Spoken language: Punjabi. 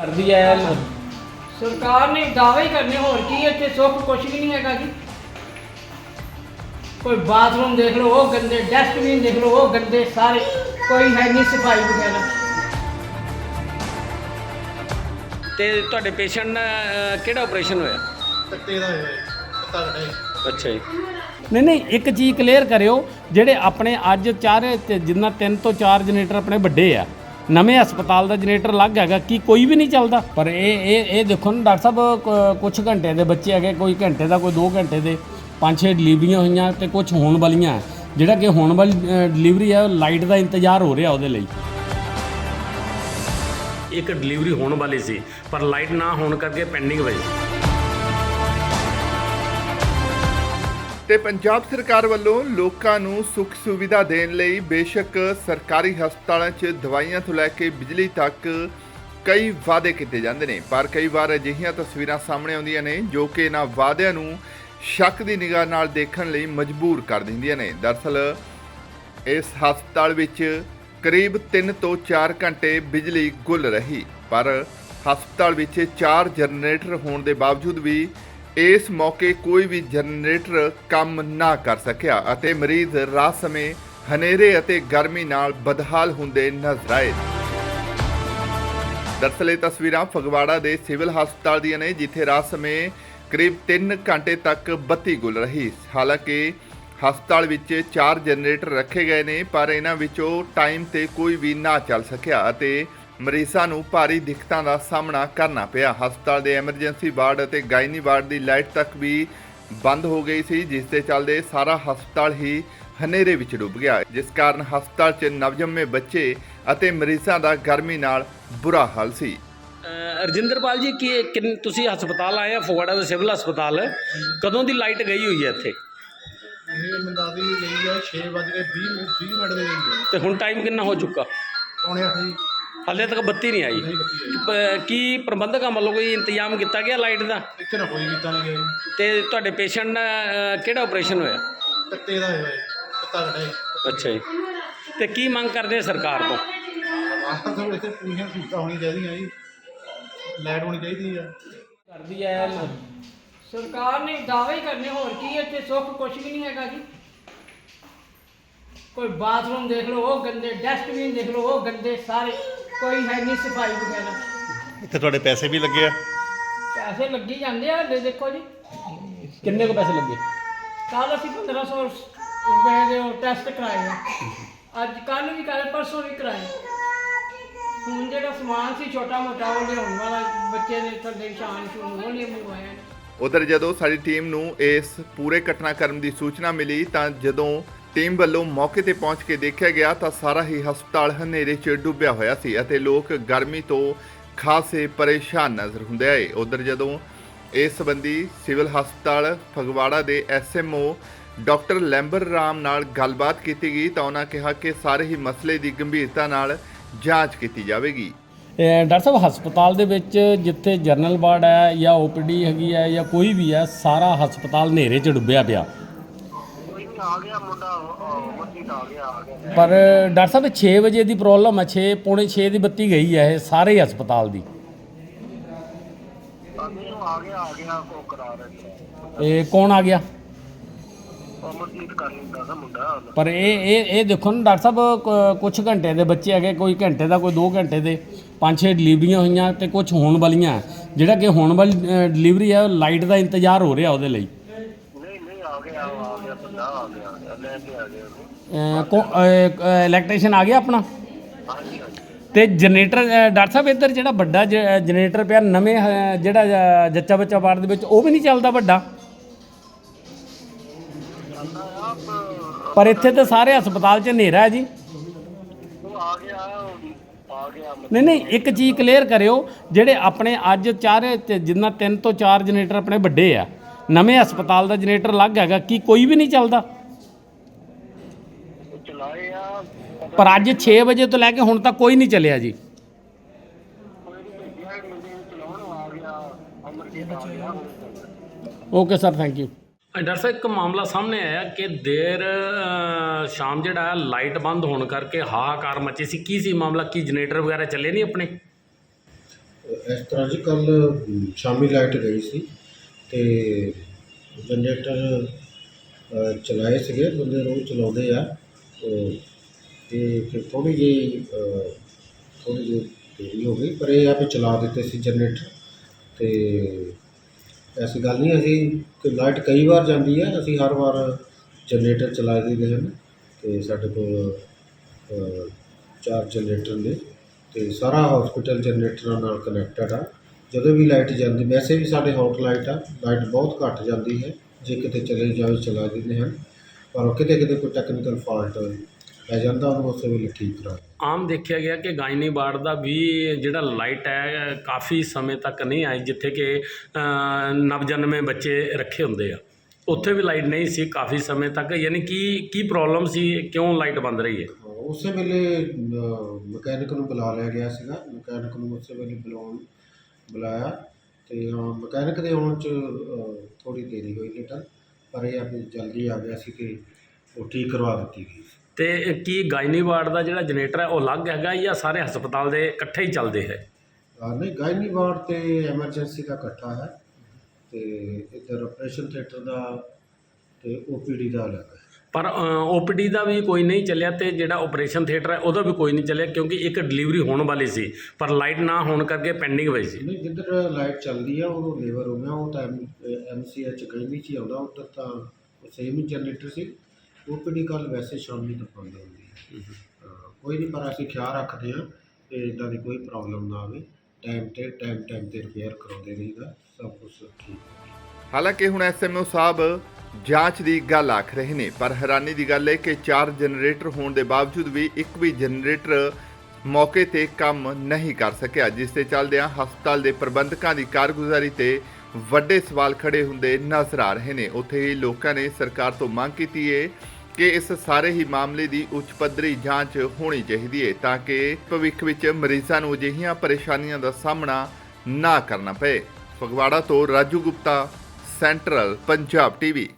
ਕਰਦੀ ਐ ਸਰਕਾਰ ਨੇ ਦਾਅਵੇ ਹੀ ਕਰਨੇ ਹੋਰ ਕੀ ਇੱਥੇ ਸੁੱਖ ਕੁਛ ਵੀ ਨਹੀਂ ਹੈਗਾ ਜੀ। ਕੋਈ ਬਾਥਰੂਮ ਦੇਖ ਲਓ ਉਹ ਗੰਦੇ ਡਸਟਬਿਨ ਦੇਖ ਲਓ ਉਹ ਗੰਦੇ ਸਾਰੇ ਕੋਈ ਹੈ ਨਹੀਂ ਸਫ਼ਾਈ ਵਗੈਰਾ। ਤੇ ਤੁਹਾਡੇ ਪੇਸ਼ੈਂਟ ਕਿਹੜਾ ਆਪਰੇਸ਼ਨ ਹੋਇਆ? ਕੱਟੇ ਦਾ ਹੋਇਆ ਪਤਾ ਕੱਟੇ ਅੱਛਾ ਜੀ। ਨਹੀਂ ਨਹੀਂ ਇੱਕ ਚੀਜ਼ ਕਲੀਅਰ ਕਰਿਓ ਜਿਹੜੇ ਆਪਣੇ ਅੱਜ ਚਾਰ ਤੇ ਜਿੰਨਾ ਤਿੰਨ ਤੋਂ ਚਾਰ ਜਨਰੇਟਰ ਆਪਣੇ ਵੱਡੇ ਆ। ਨਵੇਂ ਹਸਪਤਾਲ ਦਾ ਜਨਰੇਟਰ ਅਲੱਗ ਹੈਗਾ ਕੀ ਕੋਈ ਵੀ ਨਹੀਂ ਚੱਲਦਾ? ਪਰ ਇਹ ਇਹ ਇਹ ਦੇਖੋ ਨਾ ਡਾਕਟਰ ਸਾਹਿਬ ਕੁਝ ਘੰਟੇ ਦੇ ਬੱਚੇ ਹੈਗੇ ਕੋਈ ਘੰਟੇ ਦਾ ਕੋਈ 2 ਘੰਟੇ ਦੇ ਪੰਜ ਛੇ ਡਿਲੀਵਰੀਆਂ ਹੋਈਆਂ ਤੇ ਕੁਝ ਹੋਣ ਵਾਲੀਆਂ। ਜਿਹੜਾ ਕਿ ਹੋਣ ਵਾਲੀ ਡਿਲੀਵਰੀ ਹੈ ਉਹ ਲਾਈਟ ਦਾ ਇੰਤਜ਼ਾਰ ਹੋ ਰਿਹਾ ਉਹਦੇ ਲਈ। ਇੱਕ ਡਿਲੀਵਰੀ ਹੋਣ ਵਾਲੀ ਸੀ ਪਰ ਲਾਈਟ ਨਾ ਹੋਣ ਕਰਕੇ ਪੈਂਡਿੰਗ ਪਈ ਤੇ ਪੰਜਾਬ ਸਰਕਾਰ ਵੱਲੋਂ ਲੋਕਾਂ ਨੂੰ ਸੁੱਖ ਸੁਵਿਧਾ ਦੇਣ ਲਈ ਬੇਸ਼ੱਕ ਸਰਕਾਰੀ ਹਸਪਤਾਲਾਂ 'ਚ ਦਵਾਈਆਂ ਤੋਂ ਲੈ ਕੇ ਬਿਜਲੀ ਤੱਕ ਕਈ ਵਾਅਦੇ ਕੀਤੇ ਜਾਂਦੇ ਨੇ। ਪਰ ਕਈ ਵਾਰ ਅਜਿਹੀਆਂ ਤਸਵੀਰਾਂ ਸਾਹਮਣੇ ਆਉਂਦੀਆਂ ਨੇ ਜੋ ਕਿ ਇਹਨਾਂ ਵਾਅਦਿਆਂ ਨੂੰ ਸ਼ੱਕ ਦੀ ਨਿਗਾਹ ਨਾਲ ਦੇਖਣ ਲਈ ਮਜਬੂਰ ਕਰ ਦਿੰਦੀਆਂ ਨੇ। ਦਰਅਸਲ ਇਸ ਹਸਪਤਾਲ ਵਿੱਚ ਕਰੀਬ 3 ਤੋਂ 4 ਘੰਟੇ ਬਿਜਲੀ ਗੁੱਲ ਰਹੀ, ਪਰ ਹਸਪਤਾਲ ਵਿੱਚ 4 ਜਨਰੇਟਰ ਹੋਣ ਦੇ ਬਾਵਜੂਦ ਵੀ ਇਸ ਮੌਕੇ ਕੋਈ ਵੀ ਜਨਰੇਟਰ ਕੰਮ ਨਾ ਕਰ ਸਕਿਆ ਅਤੇ ਮਰੀਜ਼ ਰਾਤ ਸਮੇਂ ਹਨੇਰੇ ਅਤੇ ਗਰਮੀ ਨਾਲ ਬਦਹਾਲ ਹੁੰਦੇ ਨਜ਼ਰ ਆਏ। ਦਰਅਸਲ ਇਹ ਤਸਵੀਰਾਂ ਫਗਵਾੜਾ ਦੇ ਸਿਵਲ ਹਸਪਤਾਲ ਦੀਆਂ ਨੇ, ਜਿੱਥੇ ਰਾਤ ਸਮੇਂ ਕਰੀਬ 3 ਘੰਟੇ ਤੱਕ ਬੱਤੀ ਗੁਲ ਰਹੀ। ਹਾਲਾਂਕਿ ਹਸਪਤਾਲ ਵਿੱਚ 4 ਜਨਰੇਟਰ ਰੱਖੇ ਗਏ ਨੇ, ਪਰ ਇਹਨਾਂ ਵਿੱਚੋਂ ਟਾਈਮ ਤੇ ਕੋਈ ਵੀ ਨਾ ਚੱਲ ਸਕਿਆ ਅਤੇ ਮਰੀਜ਼ਾਂ ਨੂੰ ਭਾਰੀ ਦਿੱਕਤਾਂ ਦਾ ਸਾਹਮਣਾ ਕਰਨਾ ਪਿਆ। ਹਸਪਤਾਲ ਦੇ ਐਮਰਜੈਂਸੀ ਵਾਰਡ ਅਤੇ ਗਾਇਨੀ ਵਾਰਡ ਦੀ ਲਾਈਟ ਤੱਕ ਵੀ ਬੰਦ ਹੋ ਗਈ ਸੀ ਜਿਸ ਦੇ ਚੱਲਦੇ ਸਾਰਾ ਹਸਪਤਾਲ ਹੀ ਹਨੇਰੇ ਵਿੱਚ ਡੁੱਬ ਗਿਆ। ਜਿਸ ਕਾਰਨ ਹਸਪਤਾਲ 'ਚ ਨਵਜੰਮੇ ਬੱਚੇ ਅਤੇ ਮਰੀਜ਼ਾਂ ਦਾ ਗਰਮੀ ਨਾਲ ਬੁਰਾ ਹਾਲ ਸੀ। ਅਹ ਰਜਿੰਦਰਪਾਲ ਜੀ ਕੀ ਕਿੰਨ- ਤੁਸੀਂ ਹਸਪਤਾਲ ਆਏ ਆ ਫਗਵਾੜਾ ਦਾ ਸਿਵਲ ਹਸਪਤਾਲ। ਕਦੋਂ ਦੀ ਲਾਈਟ ਗਈ ਹੋਈ ਹੈ ਇੱਥੇ? ਇਹ ਮੰਦਾਦੀ ਗਈ ਆ 6 ਵਜੇ 20 ਮਿੰਟ 20 ਮਿੰਟ ਦੇ ਤੇ ਹੁਣ ਟਾਈਮ ਕਿੰਨਾ ਹੋ ਚੁੱਕਾ? ਪੌਣੇ 8 ਜੀ ਹਾਲੇ ਤੱਕ ਬੱਤੀ ਨਹੀਂ ਆਈ। ਪ- ਕੀ ਪ੍ਰਬੰਧਕਾਂ ਵੱਲੋਂ ਕੋਈ ਇੰਤਜ਼ਾਮ ਕੀਤਾ ਗਿਆ ਲਾਈਟ ਦਾ? ਇੱਥੇ ਨਾ ਕੋਈ ਕੀਤਾ ਨਹੀਂ ਗਿਆ ਤੇ ਤੁਹਾਡੇ ਪੇਸ਼ੈਂਟ ਕਿਹੜਾ ਆਪਰੇਸ਼ਨ ਹੋਇਆ? ਕੱਟੇ ਦਾ ਹੋਇਆ ਪਤਾ ਕੱਟੇ ਅੱਛਾ ਜੀ। ਤੇ ਕੀ ਮੰਗ ਕਰਦੇ ਆ ਸਰਕਾਰ ਤੋਂ? ਆਹ ਤਾਂ ਇੱਥੇ ਪੂਰੀਆਂ ਸਹੂਲਤਾਂ ਹੋਣੀਆਂ ਚਾਹੀਦੀਆਂ ਜੀ। ਲਾਈਟ ਹੋਣੀ ਚਾਹੀਦੀ ਆ। ਕਰਦੀ ਐ ਸਰਕਾਰ ਨੇ ਦਾਅਵੇ ਹੀ ਕਰਨੇ ਹੋਰ ਕੀ ਇੱਥੇ ਸੁੱਖ ਕੁਛ ਵੀ ਨਹੀਂ ਹੈਗਾ ਜੀ। ਕੋਈ ਬਾਥਰੂਮ ਦੇਖ ਲਓ ਉਹ ਗੰਦੇ ਡਸਟਬਿਨ ਦੇਖ ਲਓ ਉਹ ਗੰਦੇ ਸਾਰੇ। ਕੋਈ ਹੈ ਨਹੀਂ ਸਫ਼ਾਈ ਵਗੈਰਾ। ਇੱਥੇ ਤੁਹਾਡੇ ਪੈਸੇ ਵੀ ਲੱਗੇ ਆ। ਪੈਸੇ ਲੱਗੀ ਜਾਂਦੇ ਆ ਲੈ ਦੇਖੋ ਜੀ। ਕਿੰਨੇ ਕੁ ਪੈਸੇ ਲੱਗੇ? ਕੱਲ ਅਸੀਂ 1500 ਰੁਪਏ ਦੇ ਉਹ ਟੈਸਟ ਕਰਾਏ ਆ। ਅੱਜ ਕੱਲ ਵੀ ਕੱਲ ਪਰਸੋਂ ਵੀ ਕਰਾਏ। ਹੁਣ ਜਿਹੜਾ ਸਮਾਨ ਸੀ ਛੋਟਾ ਮੋਟਾ ਉਹ ਲਿਆਉਣ ਵਾਲਾ ਬੱਚੇ ਦੇ ਥੱਲੇ ਨਿਸ਼ਾਨ ਸ਼ੂਨ ਉਹ ਨਹੀਂ ਮੰਗਵਾਇਆ। ਉਧਰ ਜਦੋਂ ਸਾਡੀ ਟੀਮ ਨੂੰ ਇਸ ਪੂਰੇ ਘਟਨਾਕ੍ਰਮ ਦੀ ਸੂਚਨਾ ਮਿਲੀ ਤਾਂ ਜਦੋਂ ਟੀਮ ਵੱਲੋਂ ਮੌਕੇ ਤੇ ਪਹੁੰਚ ਕੇ ਦੇਖਿਆ ਗਿਆ ਤਾਂ ਸਾਰਾ ਹੀ ਹਸਪਤਾਲ ਹਨੇਰੇ 'ਚ ਡੁੱਬਿਆ ਹੋਇਆ ਸੀ ਅਤੇ ਲੋਕ ਗਰਮੀ ਤੋਂ ਖਾਸੇ ਪਰੇਸ਼ਾਨ ਨਜ਼ਰ ਹੁੰਦੇ ਆਏ। ਉਧਰ ਜਦੋਂ ਇਸ ਸੰਬੰਧੀ ਸਿਵਲ ਹਸਪਤਾਲ ਫਗਵਾੜਾ ਦੇ ਐਸਐਮਓ ਡਾਕਟਰ ਲੈਂਬਰ ਰਾਮ ਨਾਲ ਗੱਲਬਾਤ ਕੀਤੀ ਗਈ ਤਾਂ ਉਹਨਾਂ ਕਿਹਾ ਕਿ ਸਾਰੇ ਹੀ ਮਸਲੇ ਦੀ ਗੰਭੀਰਤਾ ਨਾਲ ਜਾਂਚ ਕੀਤੀ ਜਾਵੇਗੀ। ਡਾਕਟਰ ਸਾਹਿਬ, ਹਸਪਤਾਲ ਦੇ ਵਿੱਚ ਜਿੱਥੇ ਜਨਰਲ ਵਾਰਡ ਹੈ ਜਾਂ ਓਪੀਡੀ ਹੈਗੀ ਹੈ ਜਾਂ ਕੋਈ ਵੀ ਹੈ, ਸਾਰਾ ਹਸਪਤਾਲ ਹਨੇਰੇ 'ਚ ਡੁੱਬਿਆ ਪਿਆ। ਪਰ ਡਾਕਟਰ ਸਾਹਿਬ 6 ਵਜੇ ਦੀ ਪ੍ਰੋਬਲਮ ਹੈ 6 ਪੌਣੇ 6 ਦੀ ਬੱਤੀ ਗਈ ਹੈ ਇਹ ਸਾਰੇ ਹੀ ਹਸਪਤਾਲ ਦੀ। ਆ ਗਿਆ ਆ ਗਿਆ ਕੋ ਕਰਾ ਰਹੇ ਇਹ ਕੌਣ ਆ ਗਿਆ? ਅਮਰਜੀਤ ਕਰ ਲੈਂਦਾ ਦਾ ਮੁੰਡਾ। ਪਰ ਇਹ ਇਹ ਇਹ ਦੇਖੋ ਨਾ ਡਾਕਟਰ ਸਾਹਿਬ ਕੁਝ ਘੰਟੇ ਦੇ ਬੱਚੇ ਹੈਗੇ ਕੋਈ ਘੰਟੇ ਦਾ ਕੋਈ 2 ਘੰਟੇ ਦੇ। ਪੰਜ ਛੇ ਡਿਲੀਵਰੀਆਂ ਹੋਈਆਂ ਤੇ ਕੁਝ ਹੋਣ ਵਾਲੀਆਂ। ਜਿਹੜਾ ਕਿ ਹੋਣ ਵਾਲੀ ਡਿਲੀਵਰੀ ਹੈ ਲਾਈਟ ਦਾ ਇੰਤਜ਼ਾਰ ਹੋ ਰਿਹਾ ਉਹਦੇ ਲਈ ਨਹੀਂ ਨਹੀਂ ਆ ਗਿਆ ਆ ਗਿਆ ਬੰਦਾ ਆ ਗਿਆ ਆ ਆ ਗਿਆ ਇਲੈਕਟ੍ਰੀਸ਼ੀਅਨ ਆ ਗਿਆ ਆਪਣਾ? ਹਾਂਜੀ ਹਾਂਜੀ ਤੇ ਜਨਰੇਟਰ ਡਾਕਟਰ ਸਾਹਿਬ ਇੱਧਰ ਜਿਹੜਾ ਵੱਡਾ ਜਨਰੇਟਰ ਪਿਆ ਨਵੇਂ ਅਹ, ਜਿਹੜਾ ਅਹ, ਜੱਚਾ ਬੱਚਾ ਵਾਰਡ ਦੇ ਵਿੱਚ ਉਹ ਵੀ ਨਹੀਂ ਚੱਲਦਾ ਵੱਡਾ? ਪਰ ਇੱਥੇ ਤਾਂ ਸਾਰੇ ਹਸਪਤਾਲ 'ਚ ਹਨੇਰਾ ਹੈ ਜੀ। ਉਹ ਆ ਗਿਆ ਆ ਗਿਆ ਨਹੀਂ ਨਹੀਂ ਇੱਕ ਚੀਜ਼ ਕਲੀਅਰ ਕਰਿਓ ਜਿਹੜੇ ਆਪਣੇ ਅੱਜ ਚਾਰੇ ਤੇ ਜਿੰਨਾ ਤਿੰਨ ਤੋਂ ਚਾਰ ਜਨਰੇਟਰ ਆਪਣੇ ਵੱਡੇ ਆ ਨਵੇਂ ਹਸਪਤਾਲ ਦਾ ਜਨਰੇਟਰ ਅਲੱਗ ਹੈਗਾ ਕੀ ਕੋਈ ਵੀ ਨਹੀਂ ਚੱਲਦਾ? ਪਰ ਅੱਜ 6 ਵਜੇ ਤੋਂ ਲੈ ਕੇ ਹੁਣ ਤੱਕ ਕੋਈ ਨਹੀਂ ਚੱਲਿਆ ਜੀ। Okay sir thank you doctor ਸਾਹਿਬ ਇੱਕ ਮਾਮਲਾ ਸਾਹਮਣੇ ਆਇਆ ਕਿ ਦੇਰ ਸ਼ਾਮ ਜਿਹੜਾ ਹੈ ਲਾਈਟ ਬੰਦ ਹੋਣ ਕਰਕੇ ਹਾਹਾਕਾਰ ਮਚੀ ਸੀ। ਕੀ ਸੀ ਮਾਮਲਾ? ਕੀ ਜਨਰੇਟਰ ਵਗੈਰਾ ਚੱਲੇ ਨਹੀਂ ਆਪਣੇ? ਇਸ ਤਰ੍ਹਾਂ ਜੀ ਕੱਲ ਸ਼ਾਮੀ ਲਾਈਟ ਗਈ ਸੀ ਤੇ ਜਨਰੇਟਰ ਚਲਾਏ ਸੀਗੇ। ਬੰਦੇ ਰੋਜ਼ ਚਲਾਉਂਦੇ ਆ। ਤੇ ਫਿਰ ਥੋੜੀ ਜਿਹੀ ਥੋੜੀ ਜਿਹੀ ਦੇਰੀ ਹੋ ਗਈ, ਪਰ ਇਹ ਆ ਵੀ ਚਲਾ ਦਿੱਤੇ ਸੀ ਜਨਰੇਟਰ ਤੇ ਐਸੀ ਗੱਲ ਨਹੀਂ, ਅਸੀਂ ਕਿ ਲਾਈਟ ਕਈ ਵਾਰ ਜਾਂਦੀ ਹੈ, ਅਸੀਂ ਹਰ ਵਾਰ ਜਨਰੇਟਰ ਚਲਾ ਦਈਦੇ ਹਨ ਤੇ ਸਾਡੇ ਕੋਲ ਚਾਰ ਜਨਰੇਟਰ ਨੇ, ਤੇ ਸਾਰਾ ਹਸਪੀਟਲ ਜਨਰੇਟਰਾਂ ਨਾਲ ਕਨੈਕਟਡ ਆ। ਜਦੋਂ ਵੀ ਲਾਈਟ ਜਾਂਦੀ, ਵੈਸੇ ਵੀ ਸਾਡੇ ਹੌਟ ਲਾਈਟ ਆ, ਲਾਈਟ ਬਹੁਤ ਘੱਟ ਜਾਂਦੀ ਹੈ, ਜੇ ਕਿਤੇ ਚਲੇ ਜਾਵੇ ਚਲਾ ਦਿੰਦੇ ਹਨ, ਪਰ ਕਿਤੇ ਕਿਤੇ ਕੋਈ ਟੈਕਨੀਕਲ ਫਾਲਟ ਪੈ ਜਾਂਦਾ ਉਹਨੂੰ ਉਸੇ ਵੇਲੇ ਠੀਕ ਕਰਾ ਆਮ ਦੇਖਿਆ ਗਿਆ ਕਿ ਗਾਇਨੀ ਵਾਰਡ ਦਾ ਵੀ ਜਿਹੜਾ ਲਾਈਟ ਹੈ ਕਾਫੀ ਸਮੇਂ ਤੱਕ ਨਹੀਂ ਆਈ ਜਿੱਥੇ ਕਿ ਨਵਜਨਮੇ ਬੱਚੇ ਰੱਖੇ ਹੁੰਦੇ ਆ। ਉੱਥੇ ਵੀ ਲਾਈਟ ਨਹੀਂ ਸੀ ਕਾਫੀ ਸਮੇਂ ਤੱਕ ਯਾਨੀ ਕਿ ਕੀ ਪ੍ਰੋਬਲਮ ਸੀ ਕਿਉਂ ਲਾਈਟ ਬੰਦ ਰਹੀ ਹੈ? ਉਸੇ ਵੇਲੇ ਮਕੈਨਿਕ ਨੂੰ ਬੁਲਾ ਲਿਆ ਗਿਆ ਸੀਗਾ। ਮਕੈਨਿਕ ਨੂੰ ਉਸੇ ਵੇਲੇ ਬੁਲਾਉਣ ਬੁਲਾਇਆ ਤੇ ਮਕੈਨਿਕ ਦੇ ਆਉਣ ਚ ਥੋੜੀ ਦੇਰੀ ਹੋਈ ਲੇਟਰ ਪਰ ਇਹ ਆ ਵੀ ਜਲਦੀ ਆ ਗਿਆ ਸੀ ਕਿ ਉਹ ਠੀਕ ਕਰਵਾ ਦਿੱਤੀ ਗਈ ਤੇ ਕੀ ਗਾਇਨੀ ਵਾਰਡ ਦਾ ਜਿਹੜਾ ਜਨਰੇਟਰ ਹੈ ਉਹ ਅਲੱਗ ਹੈਗਾ ਜਾਂ ਸਾਰੇ ਹਸਪਤਾਲ ਦੇ ਇਕੱਠੇ ਹੀ ਚੱਲਦੇ ਹੈ? ਹਾਂ, ਨਹੀਂ ਗਾਇਨੀ ਵਾਰਡ ਤੇ ਐਮਰਜੈਂਸੀ ਦਾ ਇਕੱਠਾ ਹੈ ਤੇ ਇੱਧਰ ਆਪਰੇਸ਼ਨ ਥੀਏਟਰ ਦਾ ਤੇ ਓਪੀਡੀ ਦਾ ਅਲੱਗ ਹੈ। ਪਰ ਓਪੀਡੀ ਦਾ ਵੀ ਕੋਈ ਨਹੀਂ ਚੱਲਿਆ ਤੇ ਜਿਹੜਾ ਆਪਰੇਸ਼ਨ ਥੀਏਟਰ ਹੈ ਉਹਦਾ ਵੀ ਕੋਈ ਨਹੀਂ ਚੱਲਿਆ ਕਿਉਂਕਿ ਇੱਕ ਡਿਲੀਵਰੀ ਹੋਣ ਵਾਲੀ ਸੀ ਪਰ ਲਾਈਟ ਨਾ ਹੋਣ ਕਰਕੇ ਪੈਂਡਿੰਗ ਪਈ ਸੀ। ਨਹੀਂ ਜਿੱਧਰ ਲਾਈਟ ਚੱਲਦੀ ਆ ਉਹ ਲੇਬਰ ਹੋ ਗਿਆ ਉਹ ਤਾਂ ਐਮਸੀਐਚ ਗਾਇਨੀ ਚ ਹੀ ਆਉਂਦਾ ਉੱਧਰ ਤਾਂ ਸੇਮ ਹੀ ਜਨਰੇਟਰ ਸੀ। ਓਪੀਡੀ ਕੱਲ ਵੈਸੇ ਸ਼ਾਮੀ ਤੱਕ ਬੰਦ ਹੁੰਦੀ ਹੈ ਹਾਂ, ਕੋਈ ਨਹੀਂ ਪਰ ਅਸੀਂ ਖਿਆਲ ਰੱਖਦੇ ਹਾਂ ਕਿ ਇਦਾਂ ਦੀ ਕੋਈ ਪ੍ਰੋਬਲਮ ਨਾ ਆਵੇ। ਟਾਈਮ ਤੇ ਟਾਈਮ ਟਾਈਮ ਤੇ ਰਿਪੇਅਰ ਕਰਾਉਂਦੇ ਰਹੀਦਾ ਸਭ ਕੁਝ ਠੀਕ ਹਾਲਾਂਕਿ ਹੁਣ ਐਸਐਮਓ ਸਾਹਿਬ ਜਾਂਚ ਦੀ ਗੱਲ ਆਖ ਰਹੇ ਨੇ ਪਰ ਹੈਰਾਨੀ ਦੀ ਗੱਲ ਹੈ ਕਿ ਚਾਰ ਜਨਰੇਟਰ ਹੋਣ ਦੇ ਬਾਵਜੂਦ ਵੀ ਇੱਕ ਵੀ ਜਨਰੇਟਰ ਮੌਕੇ ਤੇ ਕੰਮ ਨਹੀਂ ਕਰ ਸਕਿਆ ਜਿਸ ਤੇ ਚੱਲਦਿਆਂ ਹਸਪਤਾਲ ਦੇ ਪ੍ਰਬੰਧਕਾਂ ਦੀ ਕਾਰਗੁਜ਼ਾਰੀ ਤੇ ਵੱਡੇ ਸਵਾਲ ਖੜੇ ਹੁੰਦੇ ਨਜ਼ਰ ਆ ਰਹੇ ਨੇ। ਉੱਥੇ ਹੀ ਲੋਕਾਂ ਨੇ ਸਰਕਾਰ ਤੋਂ ਮੰਗ ਕੀਤੀ ਏ ਕਿ ਇਸ ਸਾਰੇ ਹੀ ਮਾਮਲੇ ਦੀ ਉੱਚ ਪੱਧਰੀ ਜਾਂਚ ਹੋਣੀ ਚਾਹੀਦੀ ਹੈ ਤਾਂ ਕਿ ਭਵਿੱਖ ਵਿੱਚ ਮਰੀਜ਼ਾਂ ਨੂੰ ਅਜਿਹੀਆਂ ਪਰੇਸ਼ਾਨੀਆਂ ਦਾ ਸਾਹਮਣਾ ਨਾ ਕਰਨਾ ਪਏ। ਫਗਵਾੜਾ ਤੋਂ ਰਾਜੂ ਗੁਪਤਾ, ਸੈਂਟਰਲ ਪੰਜਾਬ ਟੀਵੀ।